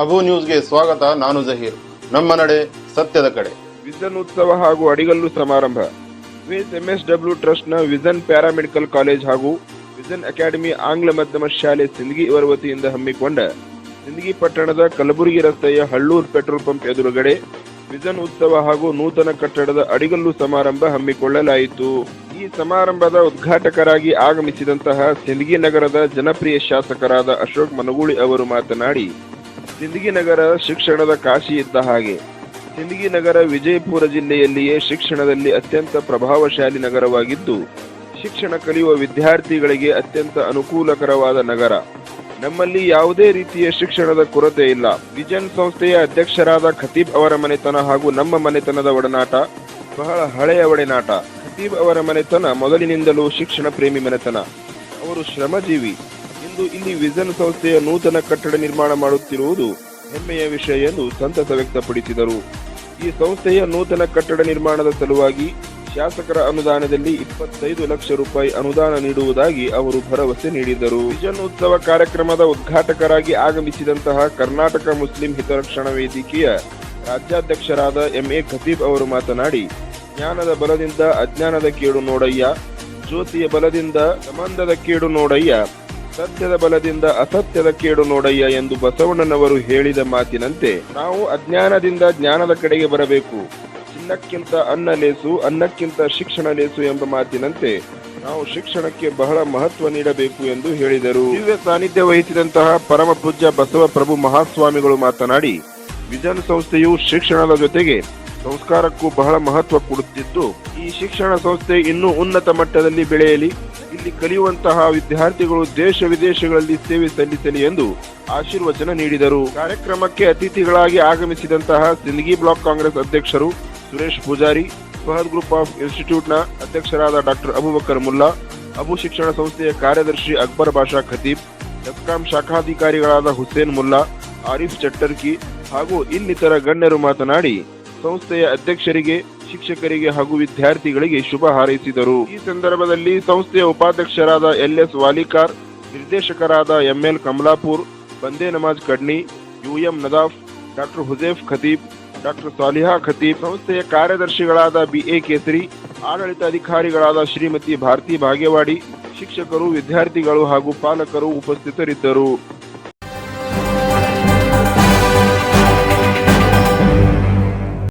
ಅಬು ನ್ಯೂಸ್ಗೆ ಸ್ವಾಗತ, ನಾನು ಜಹೀರ್. ನಮ್ಮ ನಡೆ ಸತ್ಯದ ಕಡೆ. ವಿಜನ್ ಉತ್ಸವ ಹಾಗೂ ಅಡಿಗಲ್ಲು ಸಮಾರಂಭ. ಡಬ್ಲ್ಯೂ ಎಂಎಸ್ಡಬ್ಲ್ಯೂ ಟ್ರಸ್ಟ್ನ ವಿಜನ್ ಪ್ಯಾರಾಮೆಡಿಕಲ್ ಕಾಲೇಜ್ ಹಾಗೂ ವಿಜನ್ ಅಕಾಡೆಮಿ ಆಂಗ್ಲ ಮಾಧ್ಯಮ ಶಾಲೆ ಸಿಂದಗಿ ಇವರ ವತಿಯಿಂದ ಹಮ್ಮಿಕೊಂಡ ಸಿಂದಗಿ ಪಟ್ಟಣದ ಕಲಬುರಗಿ ರಸ್ತೆಯ ಹಳ್ಳೂರ್ ಪೆಟ್ರೋಲ್ ಪಂಪ್ ಎದುರುಗಡೆ ವಿಜನ್ ಉತ್ಸವ ಹಾಗೂ ನೂತನ ಕಟ್ಟಡದ ಅಡಿಗಲ್ಲು ಸಮಾರಂಭ ಹಮ್ಮಿಕೊಳ್ಳಲಾಯಿತು. ಈ ಸಮಾರಂಭದ ಉದ್ಘಾಟಕರಾಗಿ ಆಗಮಿಸಿದಂತಹ ಸಿಂದಗಿ ನಗರದ ಜನಪ್ರಿಯ ಶಾಸಕರಾದ ಅಶೋಕ್ ಮನಗೂಳಿ ಅವರು ಮಾತನಾಡಿ ಸಿಂದಗಿ ನಗರ ಶಿಕ್ಷಣದ ಕಾಶಿ ಇದ್ದ ಹಾಗೆ. ಸಿಂದಗಿ ನಗರ ವಿಜಯಪುರ ಜಿಲ್ಲೆಯಲ್ಲಿಯೇ ಶಿಕ್ಷಣದಲ್ಲಿ ಅತ್ಯಂತ ಪ್ರಭಾವಶಾಲಿ ನಗರವಾಗಿದ್ದು, ಶಿಕ್ಷಣ ಕಲಿಯುವ ವಿದ್ಯಾರ್ಥಿಗಳಿಗೆ ಅತ್ಯಂತ ಅನುಕೂಲಕರವಾದ ನಗರ. ನಮ್ಮಲ್ಲಿ ಯಾವುದೇ ರೀತಿಯ ಶಿಕ್ಷಣದ ಕೊರತೆ ಇಲ್ಲ. ವಿಜನ್ ಸಂಸ್ಥೆಯ ಅಧ್ಯಕ್ಷರಾದ ಖತೀಬ್ ಅವರ ಮನೆತನ ಹಾಗೂ ನಮ್ಮ ಮನೆತನದ ಒಡನಾಟ ಬಹಳ ಹಳೆಯ ಒಡನಾಟ. ಖತೀಬ್ ಅವರ ಮನೆತನ ಮೊದಲಿನಿಂದಲೂ ಶಿಕ್ಷಣ ಪ್ರೇಮಿ ಮನೆತನ. ಅವರು ಶ್ರಮಜೀವಿ. ಇಂದು ಇಲ್ಲಿ ವಿಜನ್ ಸಂಸ್ಥೆಯ ನೂತನ ಕಟ್ಟಡ ನಿರ್ಮಾಣ ಮಾಡುತ್ತಿರುವುದು ಹೆಮ್ಮೆಯ ವಿಷಯ ಎಂದು ಸಂತಸ ವ್ಯಕ್ತಪಡಿಸಿದರು. ಈ ಸಂಸ್ಥೆಯ ನೂತನ ಕಟ್ಟಡ ನಿರ್ಮಾಣದ ಸಲುವಾಗಿ ಶಾಸಕರ ಅನುದಾನದಲ್ಲಿ ಇಪ್ಪತ್ತೈದು ಲಕ್ಷ ರೂಪಾಯಿ ಅನುದಾನ ನೀಡುವುದಾಗಿ ಅವರು ಭರವಸೆ ನೀಡಿದರು. ವಿಜನ್ ಉತ್ಸವ ಕಾರ್ಯಕ್ರಮದ ಉದ್ಘಾಟಕರಾಗಿ ಆಗಮಿಸಿದಂತಹ ಕರ್ನಾಟಕ ಮುಸ್ಲಿಂ ಹಿತರಕ್ಷಣಾ ವೇದಿಕೆಯ ರಾಜ್ಯಾಧ್ಯಕ್ಷರಾದ ಎಂಎ ಖತೀಬ್ ಅವರು ಮಾತನಾಡಿ, ಜ್ಞಾನದ ಬಲದಿಂದ ಅಜ್ಞಾನದ ಕೇಡು ನೋಡಯ್ಯ, ಜ್ಯೋತಿಯ ಬಲದಿಂದ ಸಂಬಂಧದ ಕೇಡು ನೋಡಯ್ಯ ಸತ್ಯದ ಬಲದಿಂದ ಅಸತ್ಯದ ಕೇಡು ನೋಡಯ್ಯ ಎಂದು ಬಸವಣ್ಣನವರು ಹೇಳಿದ ಮಾತಿನಂತೆ ನಾವು ಅಜ್ಞಾನದಿಂದ ಜ್ಞಾನದ ಕಡೆಗೆ ಬರಬೇಕು. ಚಿನ್ನಕ್ಕಿಂತ ಅನ್ನ ಲೇಸು, ಅನ್ನಕ್ಕಿಂತ ಶಿಕ್ಷಣ ಲೇಸು ಎಂಬ ಮಾತಿನಂತೆ ನಾವು ಶಿಕ್ಷಣಕ್ಕೆ ಬಹಳ ಮಹತ್ವ ನೀಡಬೇಕು ಎಂದು ಹೇಳಿದರು. ದಿವ್ಯ ಸಾನ್ನಿಧ್ಯ ವಹಿಸಿದಂತಹ ಪರಮ ಪೂಜ್ಯ ಬಸವ ಪ್ರಭು ಮಹಾಸ್ವಾಮಿಗಳು ಮಾತನಾಡಿ, ವಿಜನ್ ಸಂಸ್ಥೆಯು ಶಿಕ್ಷಣದ ಜೊತೆಗೆ ಸಂಸ್ಕಾರಕ್ಕೂ ಬಹಳ ಮಹತ್ವ ಕೊಡುತ್ತಿದ್ದು, ಈ ಶಿಕ್ಷಣ ಸಂಸ್ಥೆ ಇನ್ನೂ ಉನ್ನತ ಮಟ್ಟದಲ್ಲಿ ಬೆಳೆಯಲಿ. ಇಲ್ಲಿ ಕಲಿಯುವಂತಹ ವಿದ್ಯಾರ್ಥಿಗಳು ದೇಶ ವಿದೇಶಗಳಲ್ಲಿ ಸೇವೆ ಸಲ್ಲಿಸಲಿ ಎಂದು ಆಶೀರ್ವಚನ ನೀಡಿದರು. ಕಾರ್ಯಕ್ರಮಕ್ಕೆ ಅತಿಥಿಗಳಾಗಿ ಆಗಮಿಸಿದಂತಹ ಸಿಂದಗಿ ಬ್ಲಾಕ್ ಕಾಂಗ್ರೆಸ್ ಅಧ್ಯಕ್ಷರು ಸುರೇಶ್ ಪೂಜಾರಿ, ಸುಹದ್ ಗ್ರೂಪ್ ಆಫ್ ಇನ್ಸ್ಟಿಟ್ಯೂಟ್ನ ಅಧ್ಯಕ್ಷರಾದ ಡಾಕ್ಟರ್ ಅಬುಬಕರ್ ಮುಲ್ಲಾ, ಅಬು ಶಿಕ್ಷಣ ಸಂಸ್ಥೆಯ ಕಾರ್ಯದರ್ಶಿ ಅಕ್ಬರ್ ಬಾಷಾ ಖತೀಬ್, ಎಸ್ಕಾಂ ಶಾಖಾಧಿಕಾರಿಗಳಾದ ಹುಸೇನ್ ಮುಲ್ಲಾ, ಆರಿಫ್ ಚಟ್ಟರ್ಕಿ ಹಾಗೂ ಇನ್ನಿತರ ಗಣ್ಯರು ಮಾತನಾಡಿ, ಸಂಸ್ಥೆಯ ಅಧ್ಯಕ್ಷರಿಗೆ ಶಿಕ್ಷಕರಿಗೆ ಹಾಗೂ ವಿದ್ಯಾರ್ಥಿಗಳಿಗೆ ಶುಭ ಹಾರೈಸಿದರು. ಈ ಸಂದರ್ಭದಲ್ಲಿ ಸಂಸ್ಥೆಯ ಉಪಾಧ್ಯಕ್ಷರಾದ ಎಲ್ ಎಸ್ ವಾಲಿಕಾರ್, ನಿರ್ದೇಶಕರಾದ ಎಂಎಲ್ ಕಮಲಾಪುರ್, ಬಂದೇ ನಮಾಜ್ Kadni, UM Nadaf, doctor Huzaif Khatib, doctor Saliha Khatib, ಸಂಸ್ಥೆಯ ಕಾರ್ಯದರ್ಶಿಗಳಾದ ಬಿ ಬಿಎ ಕೇಸರಿ ಆಡಳಿತಾಧಿಕಾರಿಗಳಾದ ಶ್ರೀಮತಿ ಭಾರತಿ ಭಾಗ್ಯವಾಡಿ, ಶಿಕ್ಷಕರು, ವಿದ್ಯಾರ್ಥಿಗಳು ಹಾಗೂ ಪಾಲಕರು ಉಪಸ್ಥಿತರಿದ್ದರು.